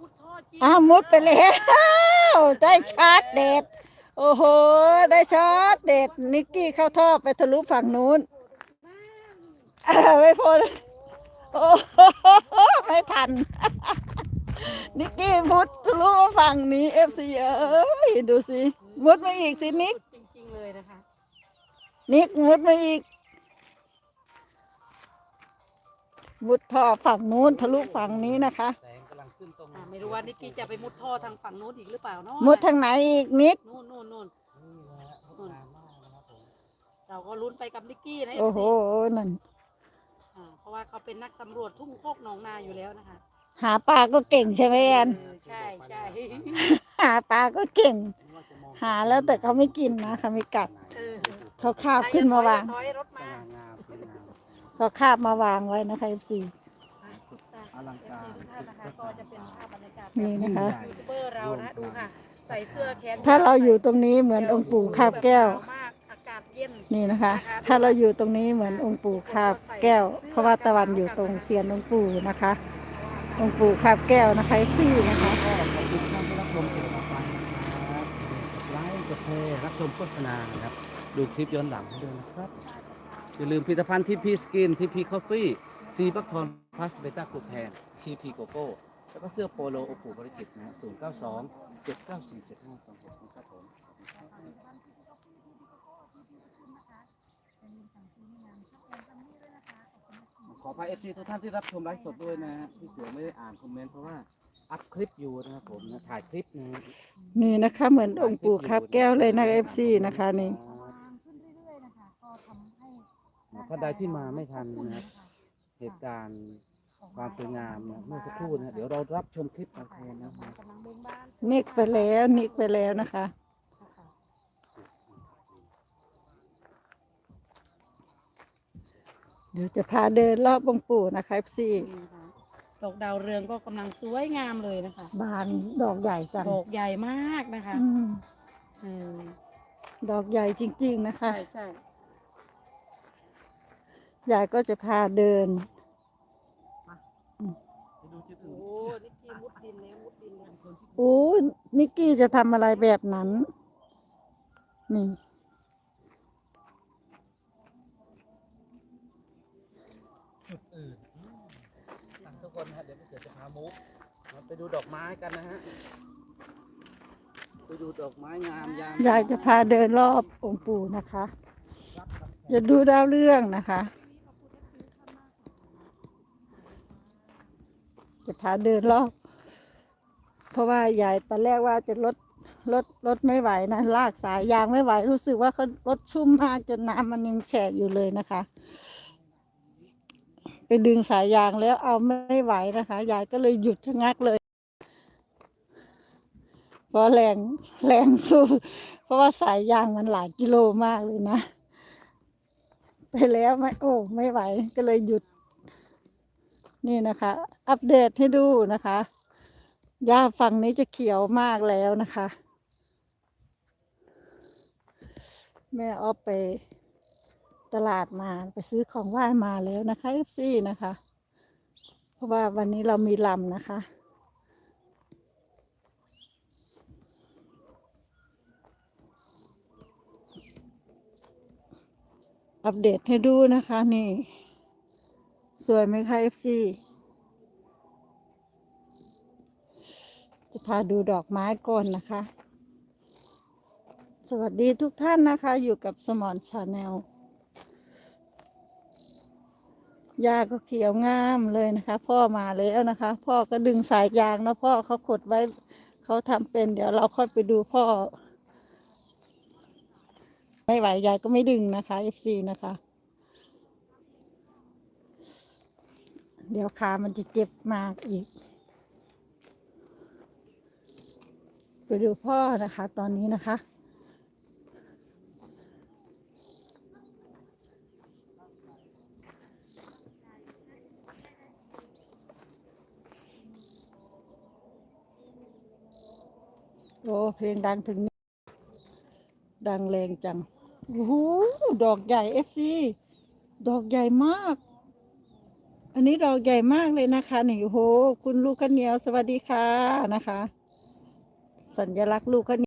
มุดท่อจริงอ้าวมุดไปแล้ว ได้ชาร์จเด็ด โอ้โห ได้ชาร์จเด็ด นิกกี้เข้าท่อไปทะลุฝั่งนู้นอ่าไม่พ้นโอ้โหไม่ทัน นิกกี้มุดทะลุมาฝั่งนี้เอฟซีเอ้ยดูสิ มุดมาอีกสินิก จริงๆเลยนะคะนิกมุดมาอีก มุดท่อฝั่งนู้นทะลุฝั่งนี้นะคะ แสงกำลัง ขึ้นตรงอ่าไม่รู้ว่านิกกี้จะไปมุดท่อทางฝั่งนู้นอีกหรือเปล่าเนาะมุดทางไหนอีกนิกนู่นนู่นนู่นนี่นะฮะงดงามมากนะครับผมเราก็ลุ้นไปกับนิกกี้นะโอ้โห FC นั่น อ่าเพราะว่าเขาเป็นนักสำรวจทุ่งโคกหนองนาอยู่แล้วนะคะหาปลาก็เก่งใช่ไหมแอนเออใช่ใช่หาปลาก็เก่งไม่ว่าจะมองหาแล้วแต่เขาไม่กินนะเขาไม่กัดเออเขาคาบขึ้นมาวาง ถอยรถสมาง่างามสวยงาม เขาคาบมาวางไว้นะคะเอฟซีอ ลังการทุกท่านนะคะก็จะเป็นภาพบรรยากาศนี่นะคะ ยูทูบเบอร์เรานะดูค่ะ ใส่เสื้อแขนถ้าเราอยู่ตรงนี้เหมือนองค์ปู่คาบแก้ว มากอากาศเย็นนี่นะคะ ถ้าเราอยู่ตรงนี้เหมือนองค์ปู่คาบแก้ว เพราะว่าตะวันอยู่ตรงเสียนองค์ปู่นะคะ องค์ปู่คาบแก้วนะคะเอฟซีนะคะ ก็ขอบคุณท่านที่รับชมเกี่ยวกับไปนะครับกดไลค์กดแชร์รับชมโฆษณานะครับดูคลิปย้อนหลังให้ด้วยนะครับอย่าลืมผลิตภัณฑ์ทีพีสกินทีพีคอฟฟี่ ซีบัคทอนพลัสเบต้ากลูแทนทีพีโกโก้แล้วก็เสื้อโปโลโอปูบริกิตนะศูนย์เก้าสองเจ็ดเก้าสี่เจ็ดห้าสองหกนะครับผมขอพายเอฟซีทุกท่านที่รับชมไลฟ์สดด้วยนะฮะที่เสือไม่ได้อ่านคอมเมนต์เพราะว่าอัพคลิปอยู่นะครับผมนะถ่ายคลิปนะฮะนี่นะคะ เหมือนองค์ปู่คาบแก้วเลยนะเอฟซีนะคะนี่ท่านใดที่มาไม่ทันนะครับ เหตุการณ์ความสวยงามนะเมื่อสักครู่นะฮะเดี๋ยวเรารับชมคลิปกันแทนนะครับกำลังเบ่งบ้านนิกไปแล้วนิกไปแล้วนะคะเดี๋ยวจะพาเดินรอบองค์ปู่นะคะเอฟซีนี่นะคะดอกดาวเรืองก็กำลังสวยงามเลยนะคะบานดอกใหญ่จังดอกใหญ่มากนะคะอืมเออดดอกใหญ่จริง ๆ นะคะ ใช่ใช่ ยายก็จะพาเดินไปดูจุดโอ้อื่นนี่กีมุดดินแล้วมุดดินแล้วโอ้ยนิกกี้จะทำอะไรแบบนั้น นี่ จุดอื่นอืมอะทุกคนนะฮะเดี๋ยวพี่เสือจะพามุกมาไปดูดอกไม้กันนะฮะ ไปดูดอกไม้งามยามยายจะพาเดินรอบองค์ปู่นะคะ จะดูดาวเรื่องนะคะ จะพาเดินรอบเพราะว่ายายตอนแรกว่าจะลดลดลดไม่ไหวนะลากสายยางไม่ไหว รู้สึกว่าเขารถชุ่มมากจนน้ำมันยังแฉะอยู่เลยนะคะ ไปดึงสายยางแล้วเอาไม่ไหวนะคะยายก็เลยหยุดชะงักเลยเพราะแรงแรงสู้เพราะว่าสายยางมันหลายกิโลมากเลยนะ ไปแล้วไม่โอ้ไม่ไหวก็เลยหยุด นี่นะคะ อัปเดตให้ดูนะคะหญ้าฝั่งนี้จะเขียวมากแล้วนะคะ แม่ออฟไปตลาดมาไปซื้อของไหว้มาแล้วนะคะเอฟซีนะคะ เพราะว่าวันนี้เรามีลำนะคะ อัปเดตให้ดูนะคะนี่ สวยไหมคะเอฟซีจะพาดูดอกไม้ก่อนนะคะ สวัสดีทุกท่านนะคะ อยู่กับสมอนชาแนลยาก็เขียวงามเลยนะคะ พ่อมาแล้วนะคะ พ่อก็ดึงสายยางนะพ่อเขาขดไว้เขาทำเป็น เดี๋ยวเราค่อยไปดูพ่อ ไม่ไหวยายก็ไม่ดึงนะคะ FC นะคะ เดี๋ยวขามันจะเจ็บมากอีก ไปดูพ่อนะคะ ตอนนี้นะคะ โอ้เพลงดังถึง ดังแรงจัง โอ้โห ดอกใหญ่เอฟซีดอกใหญ่มาก อันนี้ดอกใหญ่มากเลยนะคะนี่โอ้โห คุณลูกข้าวเหนียวสวัสดีค่ะนะคะ สัญลักษณ์ลูกข้าวเหนียว